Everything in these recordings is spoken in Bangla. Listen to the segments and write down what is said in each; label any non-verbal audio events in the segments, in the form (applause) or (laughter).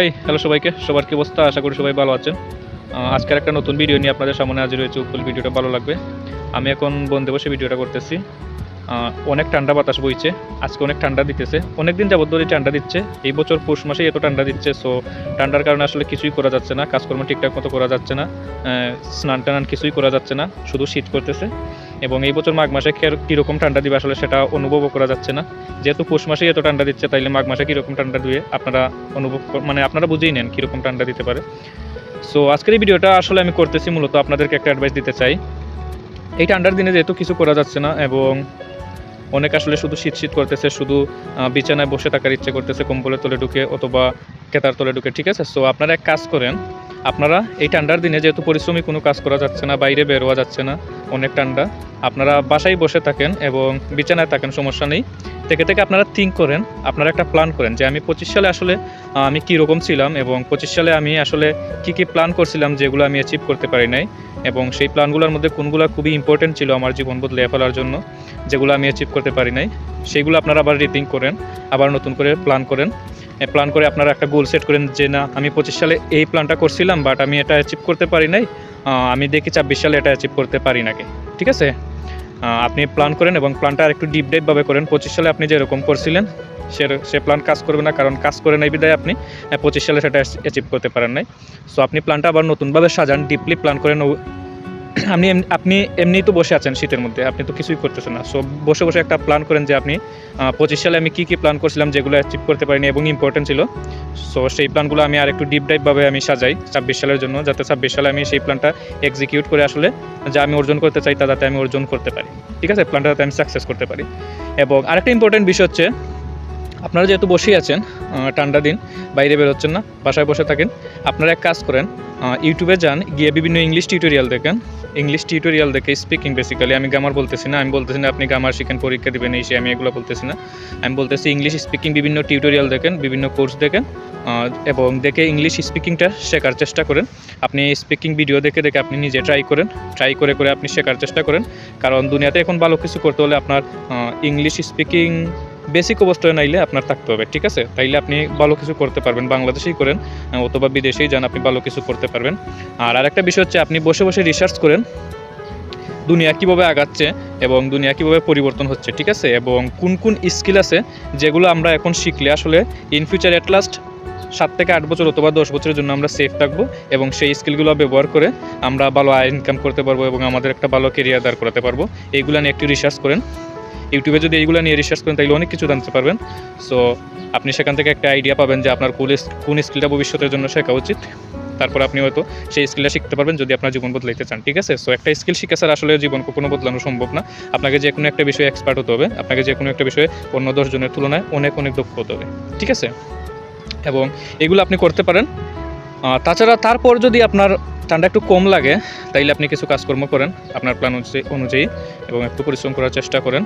হেই হ্যালো সবাইকে। সবার কি অবস্থা? আশা করি সবাই ভালো আছেন। আজকের একটা নতুন ভিডিও নিয়ে আপনাদের সামনে হাজির হয়েছে। ফুল ভিডিওটা ভালো লাগবে। আমি এখন বন্ধে বসে ভিডিওটা করতেছি। অনেক ঠান্ডা বাতাস বইছে। আজকে অনেক ঠান্ডা দিতেছে। অনেক দিন যাবত ধরে ঠান্ডা দিচ্ছে। এই বছর পৌষ মাসেই এত ঠান্ডা দিচ্ছে। সো ঠান্ডার কারণে আসলে কিছুই করা যাচ্ছে না। কাজকর্ম ঠিকঠাক মতো করা যাচ্ছে না। স্নান টানান কিছুই করা যাচ্ছে না। শুধু শীত করতেছে। এবং এই বছর মাঘ মাসে কের- কীরকম ঠান্ডা দিবে আসলে সেটা অনুভবও করা যাচ্ছে না। যেহেতু পৌষ মাসেই এত ঠান্ডা দিচ্ছে, তাইলে মাঘ মাসে কীরকম ঠান্ডা দিবে আপনারা অনুভব মানে আপনারা বুঝেই নেন কীরকম ঠান্ডা দিতে পারে। সো আজকের এই ভিডিওটা আসলে আমি করতেছি মূলত আপনাদেরকে একটা অ্যাডভাইস দিতে চাই। এই ঠান্ডার দিনে যেহেতু কিছু করা যাচ্ছে না এবং অনেক আসলে শুধু শীত শীত করতেছে, শুধু বিছানায় বসে থাকার ইচ্ছে করতেছে কম্বলের তলে ঢুকে অথবা কেতার তলে ঢুকে, ঠিক আছে? সো আপনারা এক কাজ করেন, আপনারা এই ঠান্ডার দিনে যেহেতু পরিশ্রমী কোনো কাজ করা যাচ্ছে না, বাইরে বেরোয়া যাচ্ছে না অনেক ঠান্ডা। আপনারা বাসায় বসে থাকেন এবং বিছানায় থাকেন, সমস্যা নেই। থেকে থেকে আপনারা থিঙ্ক করেন, আপনারা একটা প্ল্যান করেন যে আমি পঁচিশ সালে আসলে আমি কী রকম ছিলাম এবং পঁচিশ সালে আমি আসলে কি কি প্ল্যান করছিলাম যেগুলো আমি অ্যাচিভ করতে পারি নাই এবং সেই প্ল্যানগুলোর মধ্যে কোনগুলো খুবই ইম্পর্টেন্ট ছিল আমার জীবন বদলে ফেলার জন্য, যেগুলো আমি অ্যাচিভ করতে পারি নাই। সেইগুলো আপনারা আবার রিথিঙ্ক করেন, আবার নতুন করে প্ল্যান করেন। প্ল্যান করে আপনারা একটা গোল সেট করেন যে না, আমি পঁচিশ সালে এই প্ল্যানটা করছিলাম বাট আমি এটা অ্যাচিভ করতে পারি নাই। আমি দেখি ছাব্বিশ সালে এটা অ্যাচিভ করতে পারি নাকি। ঠিক আছে? আপনি প্ল্যান করেন এবং প্ল্যানটা আর একটু ডিপ ডাইভভাবে করেন। পঁচিশ সালে আপনি যেরকম করছিলেন, সে সে প্ল্যান কাজ করবে না, কারণ কাজ করে নেই বিদায় আপনি পঁচিশ সালে সেটা অ্যাচিভ করতে পারেন নাই। সো আপনি প্ল্যানটা আবার নতুনভাবে সাজান ডিপলি প্ল্যান করেন (clears throat) আপনি আপনি এমনিই তো বসে আছেন শীতের মধ্যে, আপনি তো কিছুই করতেছেন না। সো বসে বসে একটা প্ল্যান করেন যে আপনি পঁচিশ সালে আমি কী কী প্ল্যান করছিলাম যেগুলো অ্যাচিভ করতে পারিনি এবং ইম্পর্টেন্ট ছিল। সো সেই প্ল্যানগুলো আমি আর একটু ডিপ ডাইভভাবে আমি সাজাই ছাব্বিশ সালের জন্য, যাতে ছাব্বিশ সালে আমি সেই প্ল্যানটা এক্সিকিউট করে আসলে যা আমি অর্জন করতে চাই তা যাতে আমি অর্জন করতে পারি। ঠিক আছে? প্ল্যানটা যাতে আমি সাকসেস করতে পারি। এবং আরেকটা ইম্পর্টেন্ট বিষয় হচ্ছে, আপনারা যেহেতু বসেই আছেন ঠান্ডা দিন, বাইরে বেরোচ্ছেন না, বাসায় বসে থাকেন, আপনারা এক কাজ করেন ইউটিউবে যান, গিয়ে বিভিন্ন ইংলিশ টিউটোরিয়াল দেখেন। ইংলিশ টিউটোরিয়াল দেখে স্পিকিং বেসিক্যালি আমি গ্রামার বলতেছি না, আমি বলতেছি না আপনি গ্রামার শিখেন, পরীক্ষা দেবেন, এই সে আমি এগুলো বলতেছি না। আমি বলতেছি ইংলিশ স্পিকিং বিভিন্ন টিউটোরিয়াল দেখেন, বিভিন্ন কোর্স দেখেন এবং দেখে ইংলিশ স্পিকিংটা শেখার চেষ্টা করেন। আপনি স্পিকিং ভিডিও দেখে দেখে আপনি নিজে ট্রাই করেন ট্রাই করে করে আপনি শেখার চেষ্টা করেন। কারণ দুনিয়াতে এখন ভালো কিছু করতে হলে আপনার ইংলিশ স্পিকিং বেসিক অবস্থায় নাইলে আপনার থাকতে হবে, ঠিক আছে? তাইলে আপনি ভালো কিছু করতে পারবেন, বাংলাদেশেই করেন অথবা বিদেশেই যান, আপনি ভালো কিছু করতে পারবেন। আর আরেকটা বিষয় হচ্ছে, আপনি বসে বসে রিসার্চ করেন, দুনিয়া কীভাবে আগাচ্ছে এবং দুনিয়া কীভাবে পরিবর্তন হচ্ছে, ঠিক আছে? এবং কোন কোন স্কিল আছে যেগুলো আমরা এখন শিখলে আসলে ইন ফিউচার অ্যাট লাস্ট সাত থেকে আট বছর অথবা দশ বছরের জন্য আমরা সেফ থাকব এবং সেই স্কিলগুলো ব্যবহার করে আমরা ভালো আয় ইনকাম করতে পারব এবং আমাদের একটা ভালো কেরিয়ার দাঁড় করাতে পারব। এইগুলো নিয়ে একটু রিসার্চ করেন। ইউটিউবে যদি এইগুলো নিয়ে রিসার্চ করেন, তাহলে অনেক কিছু জানতে পারবেন। সো আপনি সেখান থেকে একটা আইডিয়া পাবেন যে আপনার কোন কোন স্কিলটা ভবিষ্যতের জন্য শেখা উচিত। তারপর আপনি হয়তো সেই স্কিলটা শিখতে পারবেন যদি আপনার জীবন বদলাইতে চান, ঠিক আছে? সো একটা স্কিল শিখে স্যার আসলে জীবন কখনো বদলানো সম্ভব না। আপনাকে যে কোনো একটা বিষয়ে এক্সপার্ট হতে হবে। আপনাকে যে কোনো একটা বিষয়ে অন্য দশজনের তুলনায় অনেক অনেক দক্ষ হতে হবে, ঠিক আছে? এবং এগুলো আপনি করতে পারেন। তাছাড়া তারপর যদি আপনার ঠান্ডা একটু কম লাগে, তাইলে আপনি কিছু কাজকর্ম করেন। আপনার প্ল্যান অনুযায়ী এবং একটু পরিশ্রম করার চেষ্টা করেন।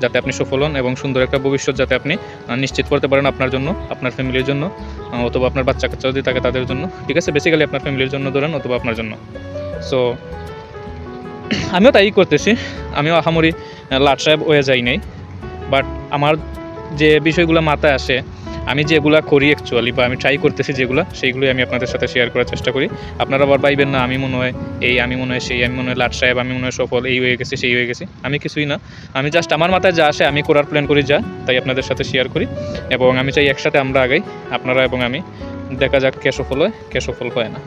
যাতে আপনি সফল হন এবং সুন্দর একটা ভবিষ্যৎ যাতে আপনি নিশ্চিত করতে পারেন আপনার জন্য আপনার ফ্যামিলির জন্য অথবা আপনার বাচ্চা কাচ্চা যদি থাকে তাদের জন্য। ঠিক আছে? বেসিক্যালি আপনার ফ্যামিলির জন্য ধরেন অথবা আপনার জন্য। সো আমিও তাই করতেছি। আমিও আহামরি আহ, লাট সাহেব হয়ে যাই নাই। বাট আমার যে বিষয়গুলো মাথায় আসে আমি যেগুলো করি অ্যাকচুয়ালি বা আমি ট্রাই করতেছি যেগুলো, সেইগুলোই আমি আপনাদের সাথে শেয়ার করার চেষ্টা করি। আপনারা আবার পাইবেন না, আমি মনে হয় এই, আমি মনে হয় সেই, আমি মনে হয় লাট সাহেব, আমি মনে হয় সফল, এই হয়ে গেছে, সেই হয়ে গেছে। আমি কিছুই না। আমি জাস্ট আমার মাথায় যা আসে, আমি করার প্ল্যান করি যা, তাই আপনাদের সাথে শেয়ার করি। এবং আমি চাই একসাথে আমরা আগাই, আপনারা এবং আমি। দেখা যাক কে সফল হয়, কে সফল হয় না।